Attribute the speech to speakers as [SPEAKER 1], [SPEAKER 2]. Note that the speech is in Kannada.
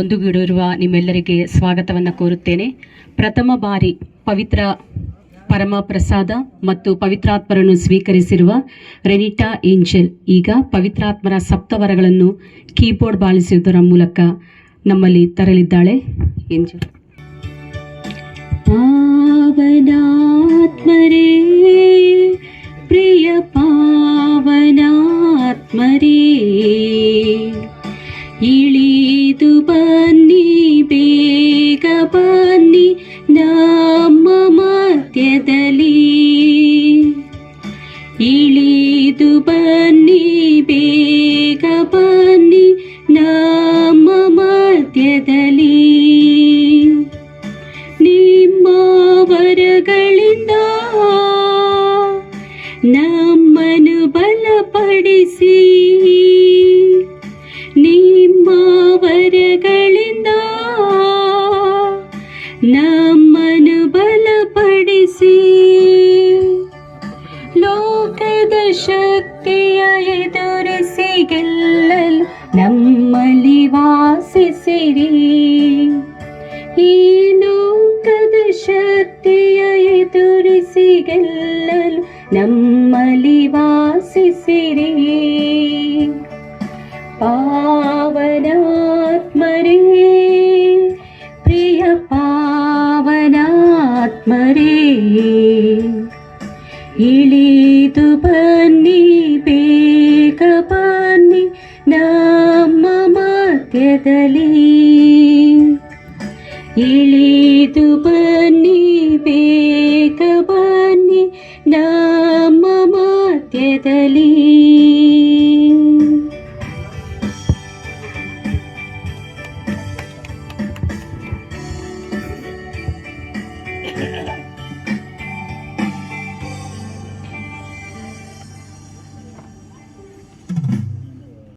[SPEAKER 1] ಒಂದುಗೂಡಿರುವ ನಿಮ್ಮೆಲ್ಲರಿಗೆ ಸ್ವಾಗತವನ್ನು ಕೋರುತ್ತೇನೆ. ಪ್ರಥಮ ಬಾರಿ ಪವಿತ್ರ ಪರಮ ಪ್ರಸಾದ ಮತ್ತು ಪವಿತ್ರಾತ್ಮರನ್ನು ಸ್ವೀಕರಿಸಿರುವ ರೆನಿಟಾ ಏಂಜೆಲ್ ಈಗ ಪವಿತ್ರಾತ್ಮರ ಸಪ್ತವರಗಳನ್ನು ಕೀಬೋರ್ಡ್ ಬಾಳಿಸುವುದರ ಮೂಲಕ ನಮ್ಮಲ್ಲಿ ತರಲಿದ್ದಾಳೆ ಏಂಜೆಲ್. ಪಾವನಾತ್ಮರೇ, ಪ್ರಿಯ ಪಾವನಾತ್ಮರೇ. ಇಳಿದು ಬನ್ನಿ, ಬೇಗ ಬನ್ನಿ ನಮ್ಮ ಮಧ್ಯದಲ್ಲಿ. ಇಳಿದು ಬನ್ನಿ, ಬೇಗ ಬನ್ನಿ ನಮ್ಮ ಮಧ್ಯದಲ್ಲಿ. ನಿಮ್ಮ ವರಗಳಿಂದ ನಮ್ಮನು ಬಲಪಡಿಸಿ. ನಮ್ಮನ್ನು ಬಲಪಡಿಸಿ ಲೋಕದ ಶಕ್ತಿಯ ಎದುರಿಸಿ ಗೆಲ್ಲಲು ನಮ್ಮಲ್ಲಿ ವಾಸಿಸಿರಿ ಈ ಲೋಕದ ಶಕ್ತಿಯ ಎದುರಿಸಿ ಗೆಲ್ಲಲು ನಮ್ಮಲ್ಲಿ ವಾಸಿಸಿರಿ ಪಾವನಾತ್ಮರೇ ಪಾವನಾತ್ಮರೇ ಇಳಿದು ಬನ್ನಿ ಬೇಗ ಬನ್ನಿ ನಮ್ಮ ಮಧ್ಯದಲ್ಲಿ ಇಳಿದು ಬನ್ನಿ ಬೇಗ ಬನ್ನಿ ನಮ್ಮ ಮಧ್ಯದಲ್ಲಿ Yeah.